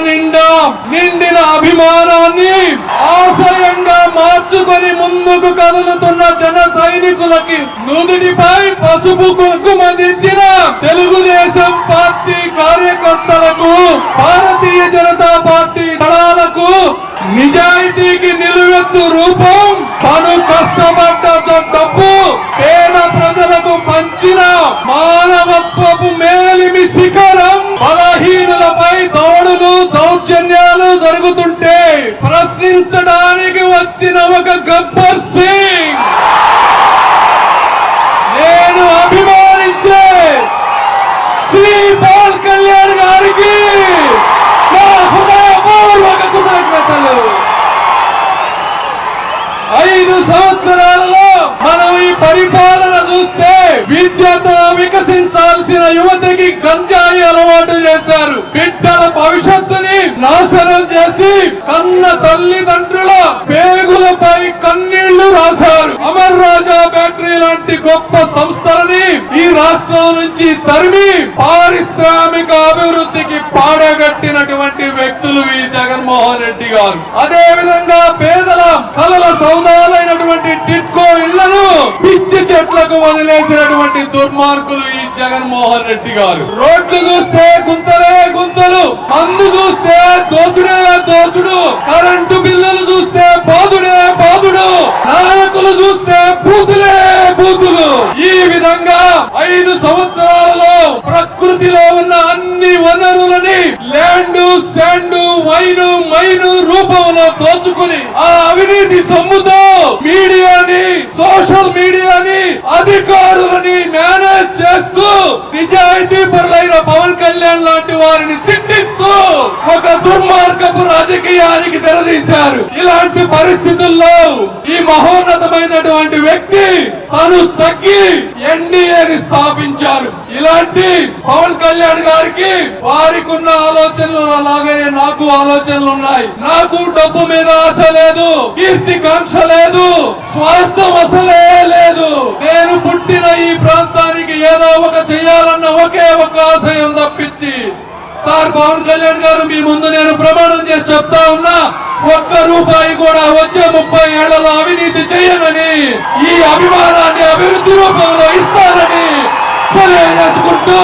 నిండా నిండిన అభిమానాన్ని ఆశయంగా మార్చుకొని ముందుకు కదులుతున్న జన సైనికులకి నుదుటిపై పసుపు కుంకుమ దిద్దిన తెలుగుదేశం పార్టీ కార్యకర్తలకు భారతీయ జనతా పార్టీ దళాలకు నిజాయితీకి నిలువెత్తు రూపం తను కష్టపడ్డ డబ్బు పేద ప్రజలకు పంచిన మానవత్వపు మేలిమి శిఖ బలహీనులపై దౌడులు దౌర్జన్యాలు జరుగుతుంటే ప్రశ్నించడానికి వచ్చిన ఒక గబ్బర్ సింగ్. నేను అభిమానించే శ్రీ పవన్ కళ్యాణ్ గారికి నా హృదయపూర్వక కృతజ్ఞతలు. ఐదు సంవత్సరాలలో మనం ఈ పరిపాలన చూస్తే విద్యతో నాశనం చేసి కన్న తల్లిదండ్రుల పేగులపై కన్నీళ్ళు రాశారు. అమర్ రాజా బ్యాటరీ లాంటి గొప్ప సంస్థలని ఈ రాష్ట్రం నుంచి తరిమి పారిశ్రామిక అభివృద్ధికి పాడగట్టినటువంటి వ్యక్తులు ఈ జగన్మోహన్ రెడ్డి గారు. అదే విధంగా పేదల కలల సౌదాలైనటువంటి టిట్కో ఇళ్ళను పిచ్చి చెట్లకు వదిలేసినటువంటి దుర్మార్గులు ఈ జగన్మోహన్ రెడ్డి గారు. రోడ్లు చూస్తే గుంతలే గుంతలు మందు చూస్తే సంవత్సరాలలో ప్రకృతిలో ఉన్న అన్ని వనరులని ల్యాండ్ శాండ్ వైన్ మైన్ రూపంలో దోచుకుని ఆ అవినీతి సొమ్ముతో మీడియాని సోషల్ మీడియాని అధికారులని మేనేజ్ చేస్తూ నిజాయితీ పరులైన పవన్ కళ్యాణ్ లాంటి వారిని తిట్టిస్తూ ఒక దుర్మార్గపు రాజకీయానికి తెరదీశారు. ఇలాంటి పరిస్థితుల్లో ఈ మహోన్నతమైనటువంటి వ్యక్తి తను తగ్గి ఎన్డీఏని స్థాపించారు. ఇలాంటి పవన్ కళ్యాణ్ గారికి వారికి ఉన్న ఆలోచనలు అలాగనే నాకు ఆలోచనలు ఉన్నాయి నాకు డబ్బు మీద ఆశ లేదు కీర్తి కాంక్ష లేదు స్వార్థం అసలే లేదు. నేను పుట్టిన ఈ ప్రాంతానికి ఏదో ఒక చేయాలన్న ఒకే ఒక ఆశయం తప్పించి. సార్ పవన్ కళ్యాణ్ గారు మీ ముందు నేను ప్రమాణం చేసి చెప్తా ఉన్నా ఒక్క రూపాయి కూడా వచ్చే ముప్పై ఏళ్ళలో అవినీతి చేయనని ఈ అభిమానాన్ని అభివృద్ధి రూపంలో ఇస్తారని తెలియజేసుకుంటూ